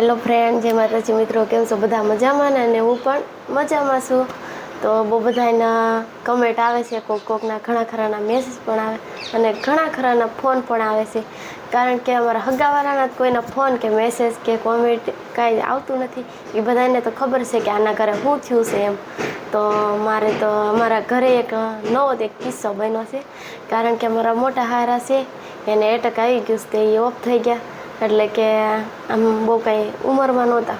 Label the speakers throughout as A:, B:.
A: Hello friend જય માતાજી મિત્રો, કેમ છો? બધા મજામાં ને? અને હું પણ મજામાં છું. તો બહુ બધાના કમેન્ટ આવે છે, કોક કોકના ઘણા ખરાના મેસેજ પણ આવે અને ઘણા ખરાના ફોન પણ આવે છે. કારણ કે અમારા હગાવાળાના કોઈના ફોન કે મેસેજ કે કોમેન્ટ કાંઈ આવતું નથી. એ બધાને તો ખબર છે કે આના ઘરે શું થયું છે એમ. તો મારે તો અમારા ઘરે એક નવો એક કિસ્સો બન્યો છે. કારણ કે અમારા મોટા હારા છે, એને એટક આવી ગયું છે એ ઓફ થઈ ગયા. એટલે કે આમ બહુ કાંઈ ઉંમરમાં નહોતા.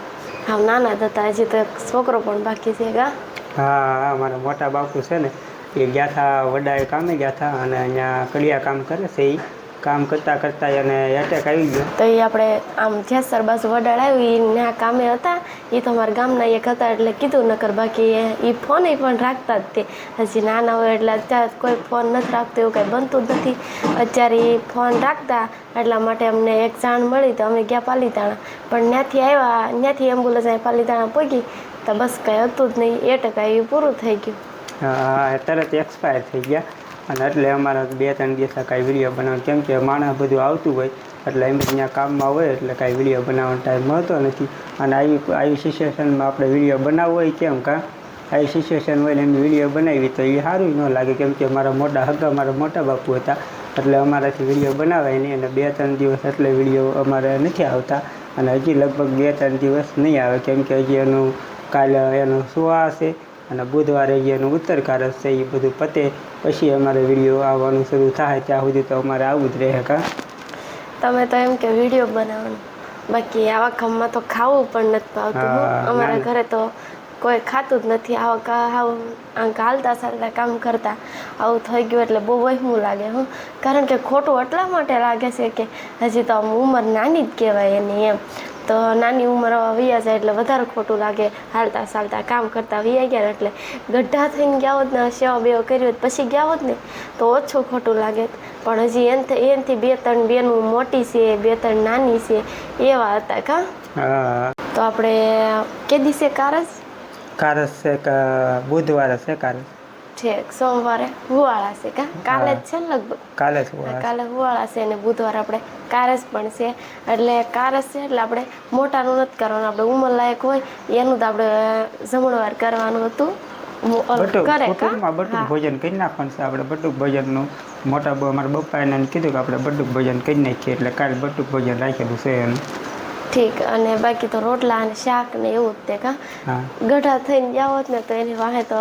A: આમ નાના જ હતા, હજી તો છોકરો પણ બાકી છે ગા
B: હા મારા મોટા બાપુ છે ને, એ ગયા હતા વડાએ કામે ગયા હતા અને અહીંયા કડિયા કામ કરે છે એ કામ કરતા કરતા એને એટેક આવી ગયો.
A: તો એ આપણે આમ જેસર બાજુ વડાળ આવ્યું એ કામે હતા. એ તો અમારા ગામના એક હતા એટલે કીધું નકર બાકી એ ફોન પણ રાખતા જ તે. હજી નાના હોય એટલે અત્યારે કોઈ ફોન નથી રાખતું એવું કાંઈ બનતું જ નથી. અત્યારે એ ફોન રાખતા એટલા માટે અમને એક જાણ મળી તો અમે ગયા પાલીતાણા. પણ ત્યાંથી આવ્યા ત્યાંથી એમ્બ્યુલન્સ અહીં પાલીતાણા પહોંચી તો બસ કાંઈ હતું જ નહીં. એ ટકા એ પૂરું થઈ ગયું.
B: હા તરત એક્સપાયર થઈ ગયા. અને એટલે અમારા બે ત્રણ દિવસ કાંઈ વીડિયો બનાવવા કેમ કે માણસ બધું આવતું હોય, એટલે એમ ત્યાં કામમાં હોય, એટલે કાંઈ વીડિયો બનાવવાનો ટાઈમ મળતો નથી. અને આવી આવી સિચ્યુએશનમાં આપણે વીડિયો બનાવવો હોય કેમ કાં? આવી સિચ્યુએશન હોય ને એમ વીડિયો બનાવી તો એ સારું ન લાગે, કેમ કે મારા મોટા હગા, મારા મોટા બાપુ હતા, એટલે અમારાથી વીડિયો બનાવાય નહીં અને બે ત્રણ દિવસ એટલે વીડિયો અમારે નથી આવતા. અને હજી લગભગ બે ત્રણ દિવસ નહીં આવે, કેમ કે હજી એનું કાલે એનું સુવા હશે? અને બુધવારે જે એનું ઉત્તર હશે, એ બધું પતે. પછી અમારે વીડિયો આવવાનું શરૂ થાય ત્યાં સુધી તો અમારે આવું જ રહે કાં?
A: તમે તો એમ કે વીડિયો બનાવવાનું. બાકી આવા કામમાં તો ખાવું પણ નથી ભાવતું અમારા ઘરે તો કોઈ ખાતું જ નથી. આવા આવું આમ હાલતા ચાલતા કામ કરતા આવું થઈ ગયું એટલે બહુ વહેમું લાગે હું. કારણ કે ખોટું એટલા માટે લાગે છે કે હજી તો આમ ઉંમર નાની જ કહેવાય એની એમ. તો નાની ઉંમર વયા જાય એટલે વધારે ખોટું લાગે. હાલતા ચાલતા કામ કરતા વયા ગયા ને એટલે ગઢા થઈને ગયા હોત ને સેવા બેવા કરી હોત પછી ગયા હોત ને તો ઓછું ખોટું લાગે. પણ હજી એન એનથી બે ત્રણ બેનું મોટી છે બે ત્રણ નાની છે એવા હતા કા? તો આપણે કે દિવસે કારસ?
B: કારસ છે બુધવારે છે કારસ.
A: છે સોમવારે હુવાળા છે કા? કાલે જ છે ને લગભગ?
B: કાલે
A: કાલે હુવાળા છે અને બુધવારે આપણે કારસ પણ છે. એટલે કારસ છે એટલે આપણે મોટાનું નથી કરવાનું. આપણે ઉંમર લાયક હોય એનું તો આપણે જમણવાર કરવાનું હતું.
B: ભોજન કરી નાખવાનું છે. આપણે બટુક ભોજનનું મોટા અમારા પપ્પા કીધું કે આપણે બટુક ભોજન કરી નાખીએ. એટલે કાલે બટુક ભોજન રાખેલું છે એનું.
A: ઠીક. અને બાકી તો રોટલા અને શાક ને એવું જ તે કા? ગઢા થઈને જાવ ને તો એની વાહે તો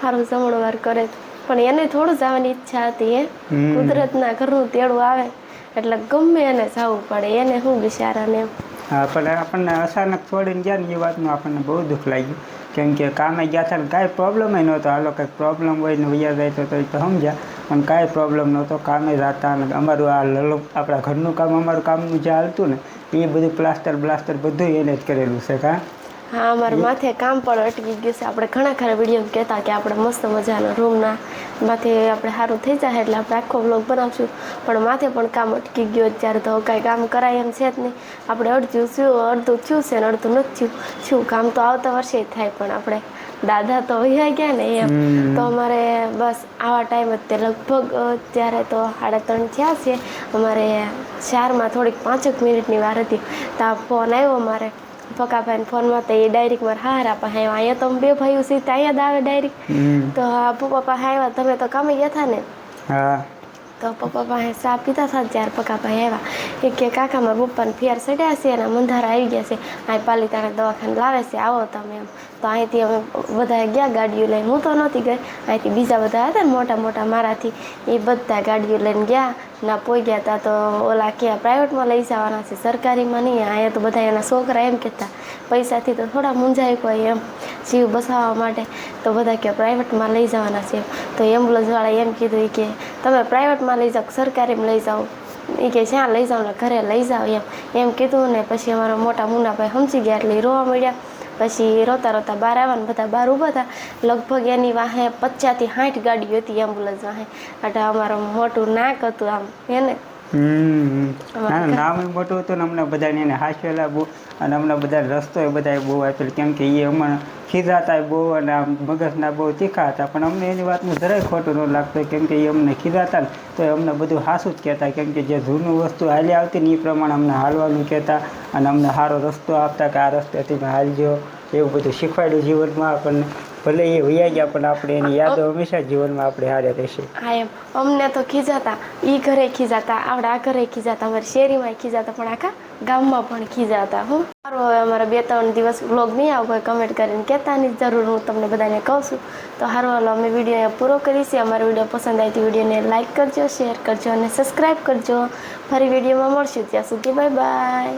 A: સારું જમણવાર કરે પણ એને થોડું જવાની ઈચ્છા હતી એ. કુદરતના ઘરનું તેડું આવે. એટલે ગમે એને જવું પડે એને શું બિચારાને
B: હા પણ આપણને અચાનક છોડીને ગયા ને એ વાતનું આપણને બહુ દુઃખ લાગ્યું. કેમ કે કામે ગયા હતા ને કાંઈ પ્રોબ્લેમ નહોતો. હાલો કંઈક પ્રોબ્લેમ હોય ને વૈયા જાય તો તો સમજ્યા. પણ કાંઈ પ્રોબ્લેમ નહોતો. કામે જતા અને અમારું આ લલો આપણા ઘરનું કામ અમારું કામનું જે હાલતું ને એ બધું પ્લાસ્ટર બ્લાસ્ટર બધું એને જ કરેલું છે કાં?
A: હા અમારા માથે કામ પણ અટકી ગયું છે. આપણે ઘણા ખરા વીડિયો કહેતા કે આપણે મસ્ત મજાના રૂમના માથે આપણે સારું થઈ જાય એટલે આપણે આખો બ્લોગ બનાવશું. પણ માથે પણ કામ અટકી ગયું અત્યારે તો કાંઈ કામ કરાય એમ છે જ નહીં. આપણે અડધું થયું અડધું થયું છે ને અડધું નથી થયું. થયું કામ તો આવતા વર્ષે થાય પણ આપણે દાદા તો વૈયા ગયા ને એમ. તો અમારે બસ આવા ટાઈમ જ તે લગભગ અત્યારે તો સાડા ત્રણ થયા છે. અમારે ચારમાં થોડીક પાંચેક મિનિટની વાર હતી. તો આ ફોન આવ્યો અમારે પકાભાઈ ફોનમાં તો એ ડાયરેક્ટ મારે હારા પાસે આવ્યા. અહીંયા તો બે ભાઈઓ સીધા અહીંયા જ આવે ડાયરેક્ટ તો પપ્પા પાસે આવ્યા તમે તો કામે ગયા હતા ને
B: હા.
A: તો પપ્પા પાસે ચા પીતા હતા ત્યારે પકાભાઈ આવ્યા. એ કે, કાકા, મારા પપ્પાને ફેર ચડ્યા છે અને મંધારા આવી ગયા છે. અહીં પાલિતાણા દવાખાને લાવે છે. આવો તમે એમ. તો અહીંથી અમે બધા ગયા ગાડીઓ લઈને. હું તો નહોતી ગઈ. અહીંથી બીજા બધા હતા ને મોટા મોટા મારાથી. એ બધા ગાડીઓ લઈને ગયા. ના પોઈ ગયા હતા તો ઓલા કે, પ્રાઇવેટમાં લઈ જવાના છે. સરકારીમાં નહીં. અહીંયા તો બધા એના છોકરા એમ કહેતા. પૈસાથી તો થોડા મૂંઝાય કોઈ એમ. જીવ બસાવવા માટે તો બધા કે પ્રાઇવેટમાં લઈ જવાના છે. તો એમ્બ્યુલન્સવાળા એમ કીધું કે, તમે પ્રાઇવેટમાં લઈ જાઓ સરકારીમાં લઈ જાઓ? એ કે, જ્યાં લઈ જાઓ ને ઘરે લઈ જાઓ એમ. એમ કીધું ને પછી અમારા મોટા મુન્નાભાઈ સમજી ગયા એટલે રોવા મળ્યા પછી રોતા રોતા બહાર આવ્યા બધા બહાર ઊભા હતા લગભગ એની વાહે પચાસથી સાઠ ગાડીઓ હતી એમ્બ્યુલન્સ વાહે. એટલે અમારું મોટું નાક હતું આમ, એને
B: હમ. નામ મોટું હતું ને અમને બધાને એને હાસ્યેલા બહુ અને અમને બધા રસ્તો એ બધા બહુ આપેલ કેમ કે એ અમને ખીજાતા બહુ અને આમ મગજના બહુ તીખા હતા. પણ અમને એની વાતનું જરાય ખોટું ન લાગતું. કેમ કે એ અમને ખીજાતા ને તો એ અમને બધું હાસું જ કહેતા. કેમ કે જે જૂનું વસ્તુ હાલી આવતી ને એ પ્રમાણે અમને હાલવાનું કહેતા. અને અમને સારો રસ્તો આપતા કે આ રસ્તેથી મેં હાલજો. એવું બધું શીખવાડ્યું જીવનમાં આપણને. ભલે એ વૈયા ગયા, પણ આપણે એની યાદો હંમેશા જીવનમાં આપણે હારે રહેશે.
A: હા, એમ. અમને તો ખીજાતા. ઈ ઘરે ખીજાતા. આવડા આ ઘરે ખીજાતા. અમારી શેરીમાં ખીજાતા. પણ આખા ગામમાં પણ ખીજાતા, હું. સારું હવે અમારા બે ત્રણ દિવસ વ્લોગ નહીં આવો કોઈ કમેન્ટ કરીને કહેતાની જરૂર હું તમને બધાને કહું છું. તો સારું હાલો, અમે વીડિયો પૂરો કરીશું અમારો વીડિયો પસંદ આવી તો વિડીયોને લાઇક કરજો શેર કરજો અને સબસ્ક્રાઈબ કરજો. ફરી વિડીયોમાં મળશું. ત્યાં સુધી બાય બાય